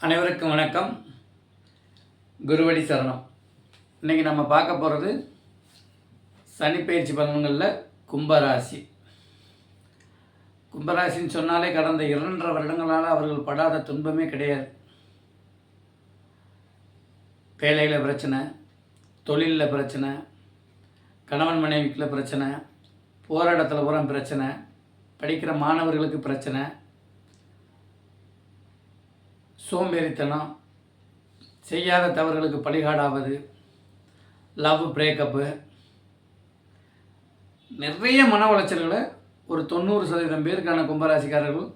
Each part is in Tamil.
அனைவருக்கும் வணக்கம். குருவடி சரணம். இன்றைக்கி நம்ம பார்க்க போகிறது சனிப்பயிற்சி பலன்களில் கும்பராசி. கும்பராசின்னு சொன்னாலே கடந்த இரண்டரை வருடங்களால் அவர்கள் படாத துன்பமே கிடையாது. வேலையில் பிரச்சனை தொழிலில் பிரச்சனை கணவன் மனைவிக்குள்ள பிரச்சனை போகிற இடத்துல பூரா பிரச்சனை படிக்கிற மாணவர்களுக்கு பிரச்சனை சோம்பேறித்தனம் செய்யாத தவறுகளுக்கு பழிகாடாவது லவ் பிரேக்கப்பு நிறைய மன உளைச்சல்களை ஒரு தொண்ணூறு சதவீதம் பேருக்கான கும்பராசிக்காரர்கள்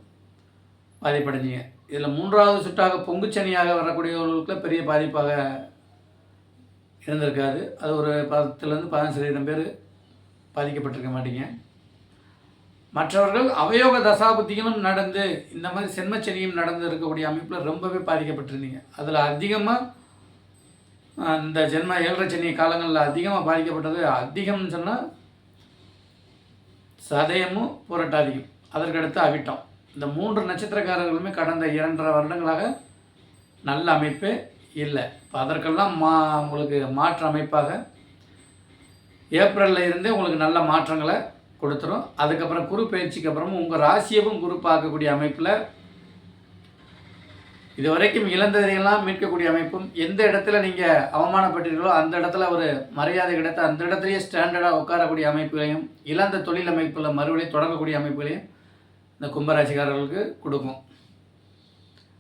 பாதிப்படைஞ்சிங்க. இதில் மூன்றாவது சுட்டாக பொங்குச்சனியாக வரக்கூடியவர்களுக்கு பெரிய பாதிப்பாக இருந்திருக்காது. அது ஒரு பத்துலேருந்து பதினஞ்சு சதவீதம் பேர் பாதிக்கப்பட்டிருக்க மாட்டீங்க. மற்றவர்கள் அவயோக தசாபுத்திகளும் நடந்து இந்த மாதிரி சென்மச்சனியும் நடந்து இருக்கக்கூடிய அமைப்பில் ரொம்பவே பாதிக்கப்பட்டிருந்தீங்க. அதில் அதிகமாக இந்த ஜென்ம ஏழரை சனி காலங்களில் அதிகமாக பாதிக்கப்பட்டது அதிகம்னு சொன்னால் சதயமும் புரட்டாதியும் அதற்கடுத்து அவிட்டம். இந்த மூன்று நட்சத்திரக்காரர்களுமே கடந்த இரண்டரை வருடங்களாக நல்ல அமைப்பே இல்லை. இப்போ அதற்கெல்லாம் மா உங்களுக்கு மாற்று அமைப்பாக ஏப்ரலில் இருந்தே உங்களுக்கு நல்ல மாற்றங்களை கொடுத்துரும். அதுக்கப்புறம் குரு பயிற்சிக்கு அப்புறமும் உங்கள் ராசியவும் குரு பார்க்கக்கூடிய அமைப்பில் இது வரைக்கும் இழந்ததையெல்லாம் மீட்கக்கூடிய அமைப்பும் எந்த இடத்துல நீங்கள் அவமானப்பட்டீர்களோ அந்த இடத்துல ஒரு மரியாதை கிடைத்த அந்த இடத்துலையே ஸ்டாண்டர்டாக உட்காரக்கூடிய அமைப்புகளையும் இழந்த தொழில் அமைப்பில் மறுபடியும் தொடங்கக்கூடிய அமைப்புகளையும் இந்த கும்பராசிக்காரர்களுக்கு கொடுக்கும்.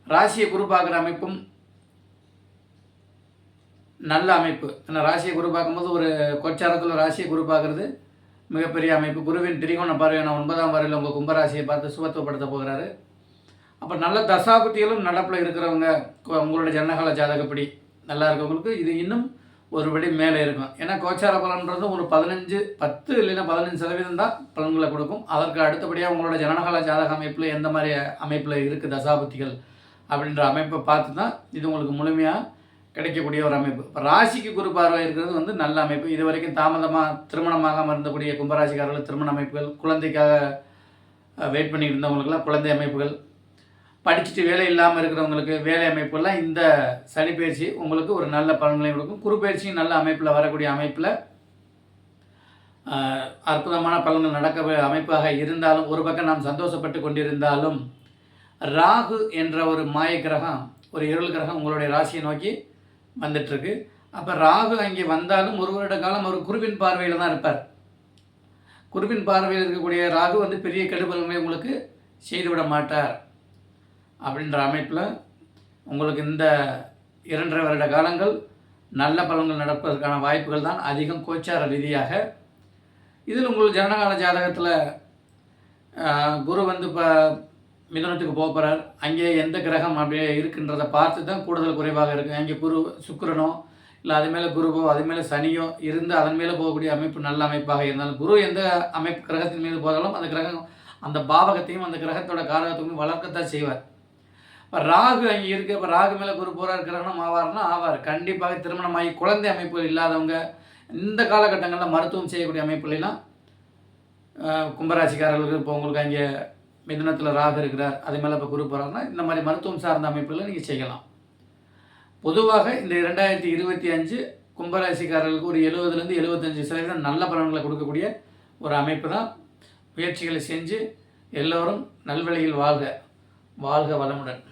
ராசியை குரு பார்க்குற அமைப்பும் நல்ல அமைப்பு. ஏன்னா ராசியை குரு பார்க்கும்போது ஒரு கொச்சாரத்தில் ராசியை குரு பார்க்குறது மிகப்பெரிய அமைப்பு. குருவின் திரிகோண பார்வையான ஒன்பதாம் வரையில் உங்கள் கும்பராசியை பார்த்து சுபத்துவப்படுத்த போகிறாரு. அப்போ நல்ல தசாபுத்திகளும் நடப்பில் இருக்கிறவங்க உங்களோட ஜனகால ஜாதகப்படி நல்லா இருக்கவங்களுக்கு இது இன்னும் ஒருபடி மேலே இருக்கும். ஏன்னா கோச்சார பலன்றது ஒரு பதினஞ்சு பத்து இல்லைன்னா பதினஞ்சு சதவீதம் தான் பலன்களை கொடுக்கும். அதற்கு அடுத்தபடியாக உங்களோட ஜனநகால ஜாதக அமைப்பில் எந்த மாதிரி அமைப்பில் இருக்குது தசாபுத்திகள் அப்படின்ற அமைப்பை பார்த்து தான் இது உங்களுக்கு முழுமையாக கிடைக்கக்கூடிய ஒரு அமைப்பு. இப்போ ராசிக்கு குரு பார்வை இருக்கிறது வந்து நல்ல அமைப்பு. இது வரைக்கும் தாமதமாக திருமணமாகாமல் இருந்தக்கூடிய கும்பராசிக்காரர்கள் திருமண அமைப்புகள் குழந்தைக்காக வெயிட் பண்ணிட்டு இருந்தவங்களுக்குலாம் குழந்தை அமைப்புகள் படிச்சுட்டு வேலை இல்லாமல் இருக்கிறவங்களுக்கு வேலை அமைப்புகள்லாம் இந்த சனி பயிற்சி உங்களுக்கு ஒரு நல்ல பலன்களை கொடுக்கும். குரு பயிற்சியும் நல்ல அமைப்பில் வரக்கூடிய அமைப்பில் அற்புதமான பலன்கள் நடக்க அமைப்பாக இருந்தாலும் ஒரு பக்கம் நாம் சந்தோஷப்பட்டு கொண்டிருந்தாலும் ராகு என்ற ஒரு மாய கிரகம் ஒரு இருள் கிரகம் உங்களுடைய ராசியை நோக்கி வந்துட்டுருக்கு. அப்போ ராகு அங்கே வந்தாலும் ஒரு வருட காலம் ஒரு குருவின் பார்வையில் தான் இருப்பார். குருவின் பார்வையில் இருக்கக்கூடிய ராகு வந்து பெரிய கெடுபலன்களை உங்களுக்கு செய்துவிட மாட்டார். அப்படின்ற அமைப்பில் உங்களுக்கு இந்த இரண்டரை வருட காலங்கள் நல்ல பலன்கள் நடப்பதற்கான வாய்ப்புகள் தான் அதிகம் கோச்சார ரீதியாக. இதில் உங்கள் ஜனகால ஜாதகத்தில் குரு வந்து இப்போ மிதனத்துக்கு போக போகிறார் அங்கே எந்த கிரகம் அப்படியே இருக்குன்றதை பார்த்து தான் கூடுதல் குறைவாக இருக்குது அங்கே குரு சுக்கிரனோ இல்லை அது மேலே குருவோ அது மேலே சனியோ இருந்து அதன் மேலே போகக்கூடிய அமைப்பு நல்ல அமைப்பாக இருந்தாலும் குரு எந்த அமைப்பு கிரகத்தின் மீது போதாலும் அந்த கிரகம் அந்த பாவகத்தையும் அந்த கிரகத்தோட காரகத்தையும் வளர்க்கத்தான் செய்வார். இப்போ ராகு அங்கே இருக்குது இப்போ ராகு மேலே குரு போகிறார் கிரகணம் ஆவார்னா ஆவார். கண்டிப்பாக திருமணமாகி குழந்தை அமைப்புகள் இல்லாதவங்க இந்த காலகட்டங்களில் மருத்துவம் செய்யக்கூடிய அமைப்புலாம் கும்பராசிக்காரர்களுக்கு இப்போ உங்களுக்கு அங்கே மிதனத்தில் ராகு இருக்கிறார் அது மேலே இப்போ குரு போகிறாங்கன்னா இந்த மாதிரி மருத்துவம் சார்ந்த அமைப்புகளை நீங்கள் செய்யலாம். பொதுவாக இந்த இரண்டாயிரத்தி இருபத்தி அஞ்சு கும்பராசிக்காரர்களுக்கு ஒரு எழுபதுலேருந்து எழுபத்தஞ்சு சதவீதம் நல்ல பலன்களை கொடுக்கக்கூடிய ஒரு அமைப்பு தான். முயற்சிகளை செஞ்சு எல்லோரும் நல்வழியில் வாழ்க. வாழ்க வளமுடன்.